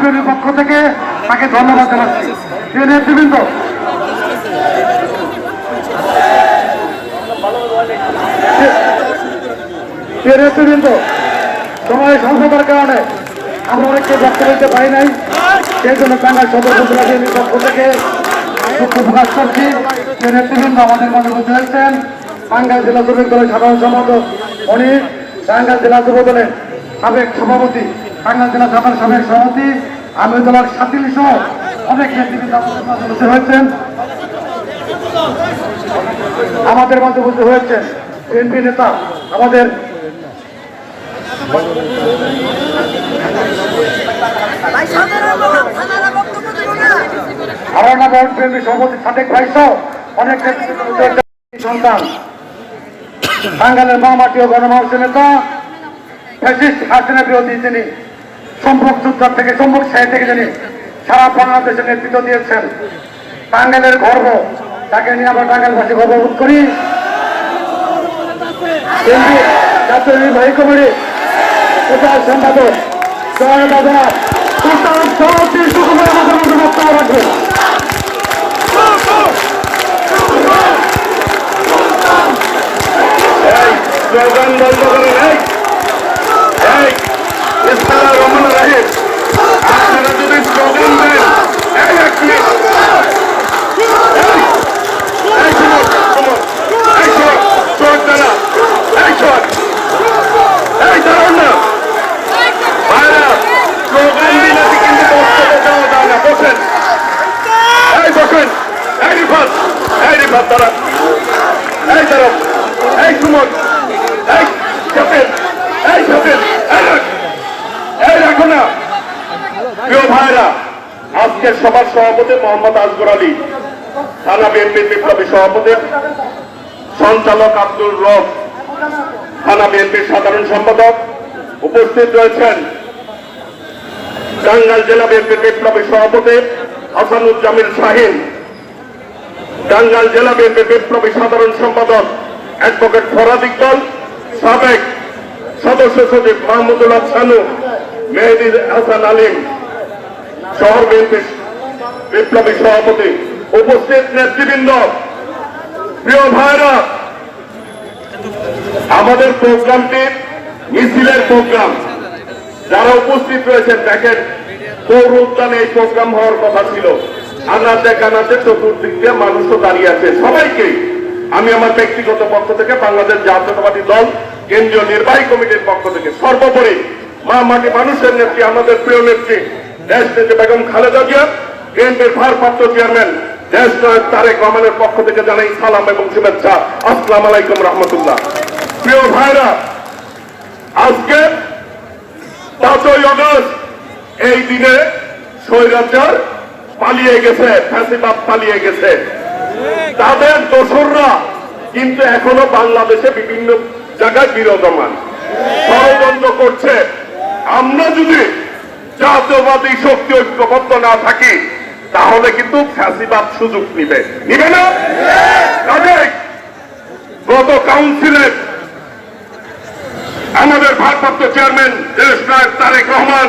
বিএনপির পক্ষ থেকে তাকে ধন্যবাদ জানাচ্ছি। প্রিয় নেতৃবৃন্দ প্রিয় নেতৃবৃন্দ, সময় সংসদের কারণে আমরা অনেককে বক্তব্য দিতে পারি নাই। সেই জন্য টাঙ্গাইল সদর উপজেলা বিএনপির পক্ষ থেকে দুঃখ প্রকাশ করছি। প্রিয় নেতৃবৃন্দ, আমাদের মধ্যে বুঝতে হয়েছেন টাঙ্গাইল জেলা যুবক দলের সাধারণ সম্পাদক উনি টাঙ্গাইল জেলা যুব দলের সাবেক সভাপতি টাঙ্গাইল জেলা সাধারণ সাবেক সভাপতি আমিরুদ্দোলার সাতিল সহ অনেক নেতৃবৃন্দ আমাদের মাঝে বুঝতে হয়েছেন। আমাদের মধ্যে বুঝতে হয়েছেন বিএনপি নেতা আমাদের হারানা সভাপতি সাদেক ভাই সহ অনেক সন্তান টাঙ্গালের মা মাটি ও গণমানুষ নেতা ফ্যাসিস্ট হাসিনা বিরোধী তিনি সম্পর্ক যোদ্ধার থেকে, সম্পর্ক সাহেব থেকে যিনি সারা বাংলাদেশে নেতৃত্ব দিয়েছেন। টাঙ্গালের গর্ব, তাকে নিয়ে আমরা টাঙ্গালবাসী গর্ববোধ করি। জাতীয় এই ইসলাম রহমান রাহিম আপনারা যদি স্লোগান দেন এই এক মিনিট এই, এই শুনুন, শুনুন, এই শোন, শোন দাঁড়া, এই শোন, এই দাঁড়ান না। ভাইরা, স্লোগান দিলে কিন্তু বক্তব্য দেওয়া যায় না, বসেন। এই বসেন, এই রিফাত, আজকের সভার সভাপতি মোহাম্মদ আসগর আলী, থানা বিএনপির বিপ্লবী সভাপতি, সঞ্চালক আব্দুল রব, থানা বিএনপির সাধারণ সম্পাদক উপস্থিত রয়েছেন। টাঙ্গাইল জেলা বিএনপির বিপ্লবী সভাপতি হাসানুজ্জামিল শাহিন টাঙ্গাইল জেলা বিএনপির বিপ্লবী সাধারণ সম্পাদক অ্যাডভোকেট ফরাদ ইকবাল সাবেক সদস্য সচিব মাহমুদুল্লাহ ছানু মেহেদি হাসান আলিম, শহর বিএনপির বিপ্লবী সভাপতি, উপস্থিত নেতৃবৃন্দ, প্রিয় ভাইরা, আমাদের প্রোগ্রামটি মিছিলের প্রোগ্রাম। যারা উপস্থিত রয়েছেন, দেখেন, পৌর উদ্যানে এই প্রোগ্রাম হওয়ার কথা ছিল। আনাতে কানাতে চতুর্দিক দিয়ে মানুষও দাঁড়িয়ে আছে। সবাইকে আমি আমার ব্যক্তিগত পক্ষ থেকে বাংলাদেশ জাতীয়তাবাদী দল, কেন্দ্রীয় নির্বাহী কমিটির পক্ষ থেকে সর্বোপরি মা মাটি মানুষের নেত্রী, আমাদের প্রিয় নেত্রী, দেশ নেত্রী বেগম খালেদা জিয়া, বিএনপির ভারপ্রাপ্ত চেয়ারম্যান, দেশ নায়ক তারেক রহমানের পক্ষ থেকে জানাই সালাম এবং শুভেচ্ছা। আসসালাম আলাইকুম রহমতুল্লাহ। প্রিয় ভাইরা, আজকে পাঁচই অগস্ট, এই দিনে স্বৈরাচার পালিয়ে গেছে, ফ্যাসিবাদ পালিয়ে গেছে। তাদের দোসররা কিন্তু এখনও বাংলাদেশে বিভিন্ন জায়গায় বিরোধমান ষড়যন্ত্র করছে। আমরা যদি জাতীয়বাদী শক্তি ঐক্যবদ্ধ না থাকি, তাহলে কিন্তু ফ্যাসিবাদ সুযোগ নিবে। নিবে না? কাজেই গত কাউন্সিলের আমাদের ভারপ্রাপ্ত চেয়ারম্যান দেশ নায়ক তারেক রহমান